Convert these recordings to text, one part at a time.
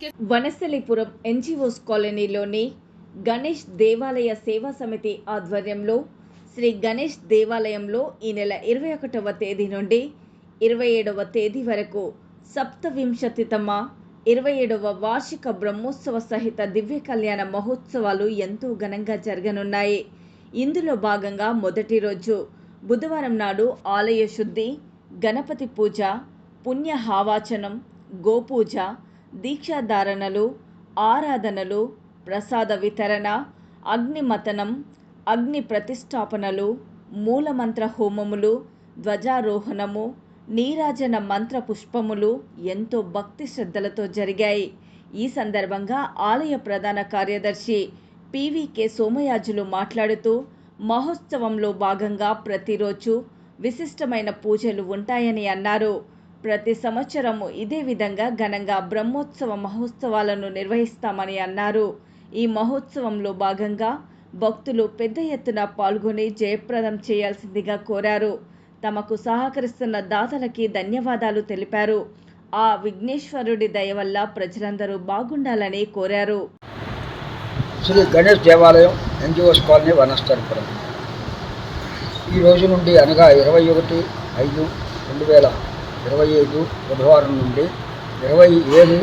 के వనస్థలిపురం ఎన్జిఓస్ కాలనీలోని గణేష్ దేవాలయ సేవా సమితి ఆధ్వర్యంలో శ్రీ గణేష్ దేవాలయంలో ఈ నెల ఇరవై ఒకటవ తేదీ నుండి ఇరవై ఏడవ తేదీ వరకు సప్తవింశతితమ ఇరవై ఏడవ వార్షిక బ్రహ్మోత్సవ సహిత దివ్య కళ్యాణ మహోత్సవాలు ఎంతో ఘనంగా జరగనున్నాయి. ఇందులో భాగంగా మొదటి రోజు బుధవారం నాడు ఆలయ శుద్ధి గణపతి పూజ పుణ్య హావాచనం గోపూజ దీక్షాధారణలు ఆరాధనలు ప్రసాద వితరణ అగ్నిమతనం అగ్ని ప్రతిష్టాపనలు మూలమంత్ర హోమములు ధ్వజారోహణము నీరాజన మంత్ర పుష్పములు ఎంతో భక్తి శ్రద్ధలతో జరిగాయి. ఈ సందర్భంగా ఆలయ ప్రధాన కార్యదర్శి పివికే సోమయాజులు మాట్లాడుతూ మహోత్సవంలో భాగంగా ప్రతిరోజు విశిష్టమైన పూజలు ఉంటాయని అన్నారు. ప్రతి సంవత్సరము ఇదే విధంగా ఘనంగా బ్రహ్మోత్సవ మహోత్సవాలను నిర్వహిస్తామని అన్నారు. ఈ మహోత్సవంలో భాగంగా భక్తులు పెద్ద ఎత్తున పాల్గొని జయప్రదం చేయాల్సిందిగా కోరారు. తమకు సహకరిస్తున్న దాతలకి ధన్యవాదాలు తెలిపారు. ఆ విఘ్నేశ్వరుడి దయ వల్ల ప్రజలందరూ బాగుండాలని కోరారు. శ్రీ గణేష్ దేవాలయం ఎన్జిఓస్ కాలనీ వనస్థలిపురం. ఈ రోజు నుండి అనగా ఇరవై ఒకటి ఐదు రెండు వేల ఇరవై ఐదు బుధవారం నుండి ఇరవై ఏడు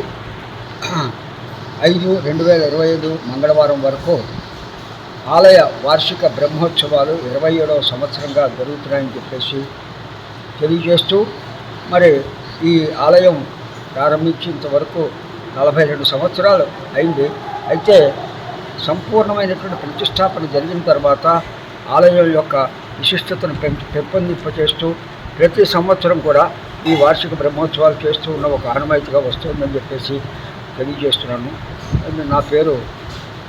ఐదు రెండు వేల ఇరవై ఐదు మంగళవారం వరకు ఆలయ వార్షిక బ్రహ్మోత్సవాలు ఇరవై ఏడవ సంవత్సరంగా జరుగుతున్నాయని చెప్పేసి తెలియజేస్తూ మరి ఈ ఆలయం ప్రారంభించేంత వరకు నలభై రెండు సంవత్సరాలు అయింది. అయితే సంపూర్ణమైనటువంటి ప్రతిష్టాపన జరిగిన తర్వాత ఆలయం యొక్క విశిష్టతను పెంపు పెంపొందింపచేస్తూ ప్రతి సంవత్సరం కూడా ఈ వార్షిక బ్రహ్మోత్సవాలు చేస్తూ ఉన్న ఒక ఆనవాయితీగా వస్తుందని చెప్పేసి తెలియజేస్తున్నాను. నా పేరు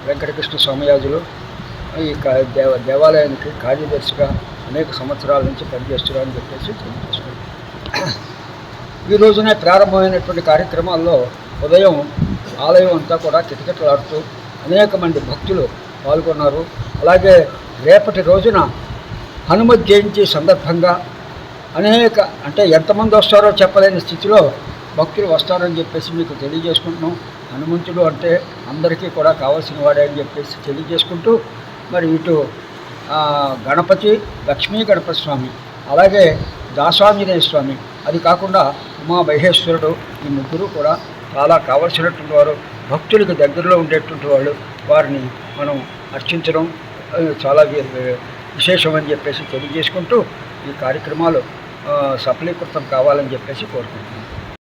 వెంకటకృష్ణ సోమయాజులు ఈ కా- దేవ దేవాలయానికి కార్యదర్శిగా అనేక సంవత్సరాల నుంచి పనిచేస్తున్నారని చెప్పేసి తెలియజేస్తున్నాను. ఈ రోజునే ప్రారంభమైనటువంటి కార్యక్రమాల్లో ఉదయం ఆలయం అంతా కూడా కిటకిటలాడుతూ అనేక మంది భక్తులు పాల్గొన్నారు. అలాగే రేపటి రోజున హనుమత్ జయంతి సందర్భంగా అనేక అంటే ఎంతమంది వస్తారో చెప్పలేని స్థితిలో భక్తులు వస్తారని చెప్పేసి మీకు తెలియజేసుకుంటున్నాం. హనుమంతుడు అంటే అందరికీ కూడా కావాల్సిన వాడే అని చెప్పేసి తెలియజేసుకుంటూ మరి ఇటు గణపతి లక్ష్మీ గణపతి స్వామి అలాగే దాసాంజనేయ స్వామి అది కాకుండా ఉమా మహేశ్వరుడు ఈ ముగ్గురు కూడా చాలా కావలసినటువంటి వారు భక్తులకు దగ్గరలో ఉండేటువంటి వాళ్ళు వారిని మనం అర్చించడం చాలా విశేషమని విశేషం అని చెప్పేసి తెలియజేసుకుంటూ ఈ కార్యక్రమాలు సఫలీకృతం కావాలని చెప్పేసి కోరుకుంటున్నాను.